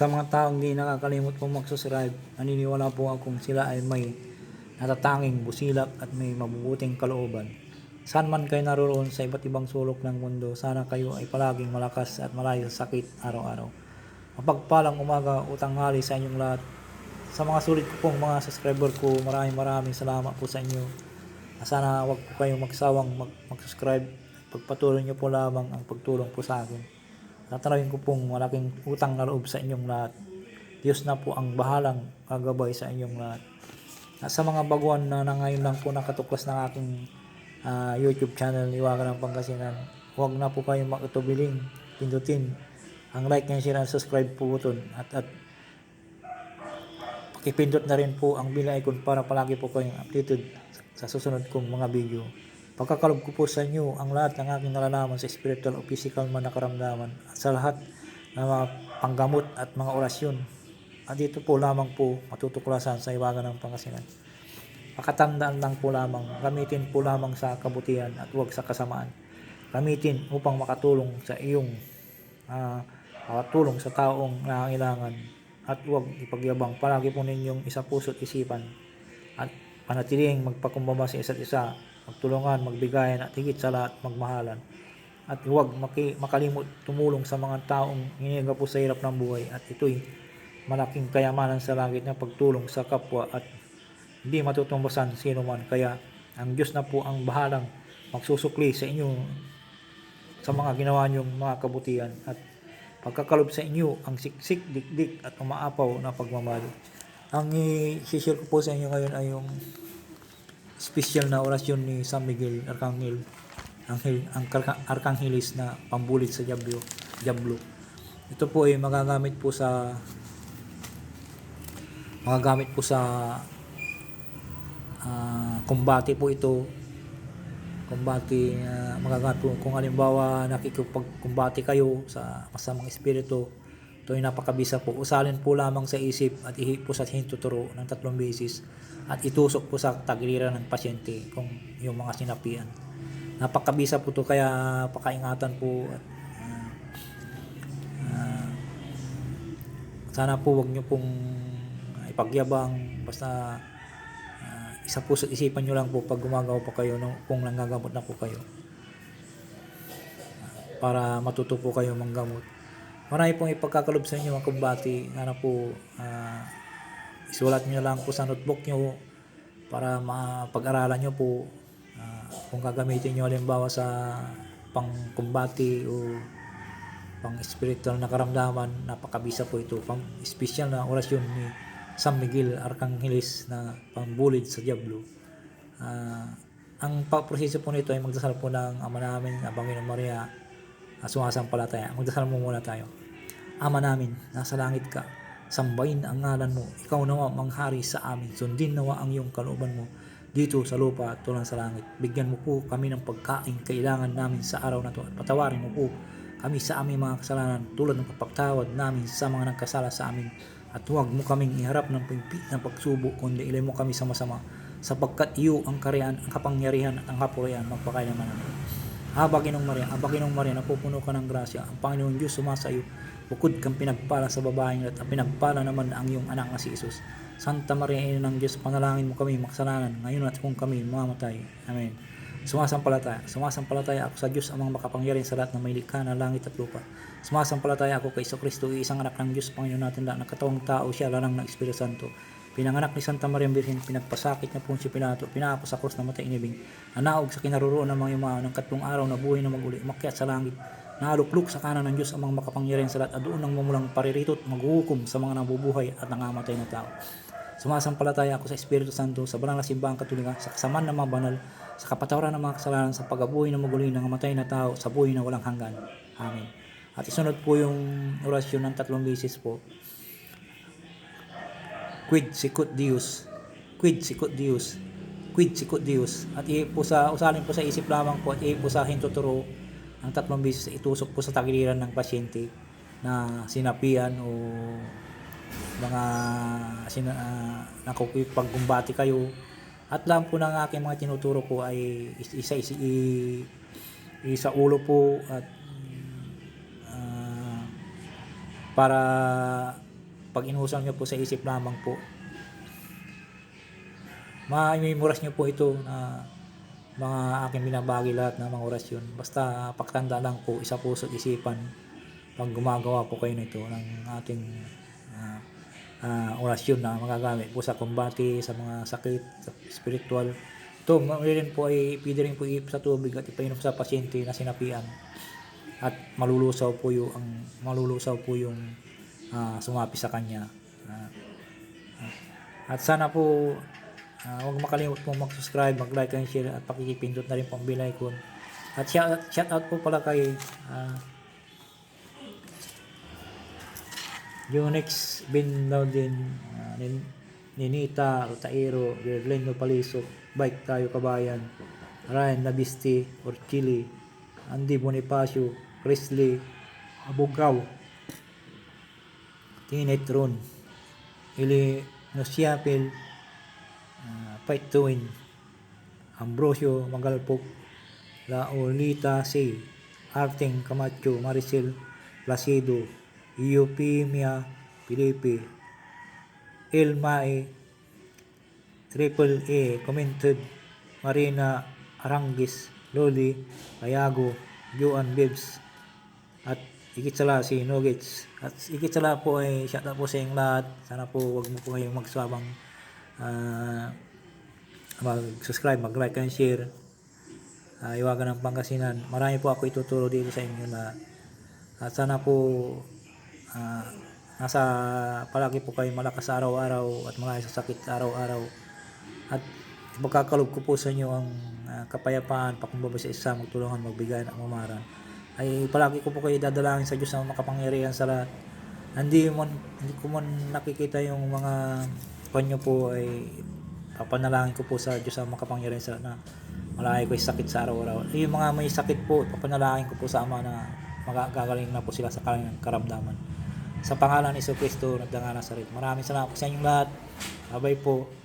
Sa mga taong di nakakalimot po magsuscribe, naniniwala po akong sila ay may natatanging busilak at may mabubuting kalooban. Saan man kayo naroon sa iba't ibang sulok ng mundo, sana kayo ay palaging malakas at malayo sa sakit araw-araw. Mapagpalang umaga utang hali sa inyong lahat. Sa mga sulit ko pong mga subscriber ko, maraming maraming salamat po sa inyo. Sana wag po kayong magsawang mag- mag-subscribe. Pagpatuloy niyo po lamang ang pagtulong po sa akin. Tatanawin ko pong malaking utang na loob sa inyong lahat. Diyos na po ang bahalang kagabay sa inyong lahat. At sa mga baguhan na, na ngayon lang po nakatuklas ng aking ah, YouTube channel, Iwagan ng Pangasinan, huwag na po kayong makatubiling, pindutin ang like and share and subscribe po button at, at pakipindot na rin po ang bell icon para palagi po kayong updated sa susunod kong mga video. Pagkakalob ko po sa inyo ang lahat ng aking nalalaman sa spiritual o physical man na karamdaman at sa lahat ng mga panggamot at mga orasyon. At dito po lamang po matutuklasan sa iwagan ng Pangasinan. Pakatandaan lang po lamang, gamitin po lamang sa kabutihan at huwag sa kasamaan. Gamitin upang makatulong sa iyong ah, makatulong sa taong nangangailangan at huwag ipagyabang. Palagi po ninyong isa puso't isipan at panatiling magpakumbaba sa isa't isa, magtulungan, magbigayan at higit sa lahat magmahalan. At huwag maki, makalimot tumulong sa mga taong hinihiga po sa hirap ng buhay at ito'y malaking kayamanan sa langit na pagtulong sa kapwa at hindi matutumbasan sino man. Kaya ang Diyos na po ang bahalang magsusukli sa inyo sa mga ginawa niyong mga kabutihan at pagkakalob sa inyo ang siksik, dikdik at umaapaw na pagmamahal. Ang i-share ko po sa inyo ngayon ay yung special na orasyon ni San Miguel Arcangel Anghel, ang Arcanghelis na pambulit sa Diablo, Diablo. Ito po ay magagamit po sa magagamit po sa ah, kumbate po ito kumbate uh, magagamit po kung halimbawa nakikipagkumbate kayo sa masamang espiritu ay napakabisa po. Usalin po lamang sa isip at ihi po sa hintuturo ng tatlong beses at itusok po sa tagiliran ng pasyente kung yung mga sinapian. Napakabisa po to kaya pakaingatan po at ah, ah, sana po wag nyo pong ipagyabang. Basta ah, isa po sa isipan nyo lang po pag gumagawa pa kayo no, kung nanggagamot na po kayo. Para matuto po kayo manggamot marami pong ipagkakalob sa inyo mga kumbati sana po ah, isulat nyo lang po sa notebook nyo para mapag-aralan nyo po ah, kung gagamitin nyo halimbawa sa pangkumbati o pang spiritual na karamdaman. Napakabisa po ito. Pang special na orasyon ni San Miguel Arcanghelis na pambulid sa Diablo. Ah, ang proseso po nito ay magdasal po ng Ama namin, Abangin ng Maria, at sumasampalataya. Magdasal mo muna tayo. Ama namin, nasa langit ka, sambahin ang ngalan mo. Ikaw nawa manghari sa amin. Sundin nawa ang iyong kalooban mo dito sa lupa at tulad sa langit. Bigyan mo po kami ng pagkain kailangan namin sa araw na to at patawarin mo po kami sa aming mga kasalanan tulad ng kapagtawad namin sa mga nagkasala sa amin at huwag mo kaming iharap ng pigpit ng pagsubok kundi ilay mo kami sa masama sapagkat iyo ang kariyan, ang kapangyarihan at ang kapurihan magpakailanman namin. Aba Ginong Maria, Aba Ginong Maria, napupuno ka ng grasya. Ang Panginoon Diyos sumasa iyo. Bukod kang pinagpala sa babaeng at pinagpala naman ang iyong anak na si Isus. Santa Maria, Ina ng Diyos, panalangin mo kami makasalanan, ngayon at kung kami mamamatay. Amen. Sumasampalataya. Sumasampalataya ako sa Diyos amang makapangyarihan sa lahat na may likha na langit at lupa. Sumasampalataya ako kay Kristo, isang anak ng Diyos, Panginoon natin lahat, nakatawang tao siya, lanang ng Espiritu Santo. Pinanganak ni Santa Maria Virgen, pinagpasakit niya po si Pilato, pinako sa krus na matay inibing, nanaog sa kinaruroon ng mga yumaon ng katlong araw na buhay na maguli, umakyat sa langit, naalukluk sa kanan ng Diyos amang makapangyarihan sa lahat, at doon ang mamulang pariritot, maghuhukom sa mga nabubuhay at nangamatay na tao. Sumasampalataya ako sa Espiritu Santo, sa banal na simbahang katulikan, sa kasamaan ng mga banal, sa kapatawaran ng mga kasalanan, sa pagabuhay na maguli ng matay na tao, sa buhay na walang hanggan. Amen. At isunod po yung orasyon ng tatlong beses po. Quid sicut Deus, quid sicut Deus, quid sicut Deus. At po sa, usalin po sa isip lamang po at po sa hintuturo ang tatlong beses itusok po sa tagiliran ng pasyente na sinapian o mga sina, uh, nakukipagkumbati kayo. At lang po ng aking mga tinuturo ko ay is- isa isa isa ulo po at ah, para pag inusan nyo po sa isip lamang po, ma-memorise nyo po ito na mga aking binabagi lahat ng mga orasyon. Basta pagtanda lang po, isa puso at isipan pag gumagawa po kayo nito ng ating ah, ah, orasyon na magagamit po sa kumbati, sa mga sakit, sa spiritual. Ito, rin po ay pwede rin po iip sa tubig at ipainom sa pasyente na sinapian. At malulusaw po yung ang malulusaw po yung ah, sumapi sa kanya. Ah, at sana po ah, huwag makalimut po mag-subscribe, mag-like and share at pakikipindot na rin po ang bell icon. At shout, shout out po pala kay ah, Unix Bin Laudin, uh, Nin- Ninita Rotairo, Gerlendo Palisok, Bike Tayo Kabayan, Ryan Nabisti, Orchili, Andy Bonifacio, Presley, Abugaw, Tinet Ron, Ili Nosiapil, uh, to Win, Ambrosio Magalpok, Laolita C, Arting Camacho, Maricel Placido, Eupimia Felipe, Elmae, Triple A, Commented, Marina Arangis, Loli, Ayago, Joan Bibbs, at higit sa lahat si Nuggets. At higit sa lahat po ay shout out po sa inyong lahat. Sana po wag mo po kayong magsabang ah, mag-subscribe, mag-like and share. Uh, iwagan ng Pangasinan. Marami po ako ituturo dito sa inyo na at sana po ah, nasa palagi po kayo malakas araw-araw at mga sa sakit sa araw-araw. At magkakalob ko po sa inyo ang ah, kapayapaan, pakumbaba sa isa, magtulungan, magbigay ng mamaran. Ay palagi ko po kayo dadalangin sa Diyos na makapangyarihan sa lahat. Hindi man hindi ko man nakikita yung mga kanyo po ay papanalangin ko po sa Diyos na makapangyarihan sa lahat na malaki ko yung sakit sa araw-araw. Yung mga may sakit po, papanalangin ko po sa Ama na magagaling na po sila sa kanilang karamdaman. Sa pangalan ni Iso Kristo, nagdangan sa rin. Maraming salamat po sa inyong lahat. Bye po.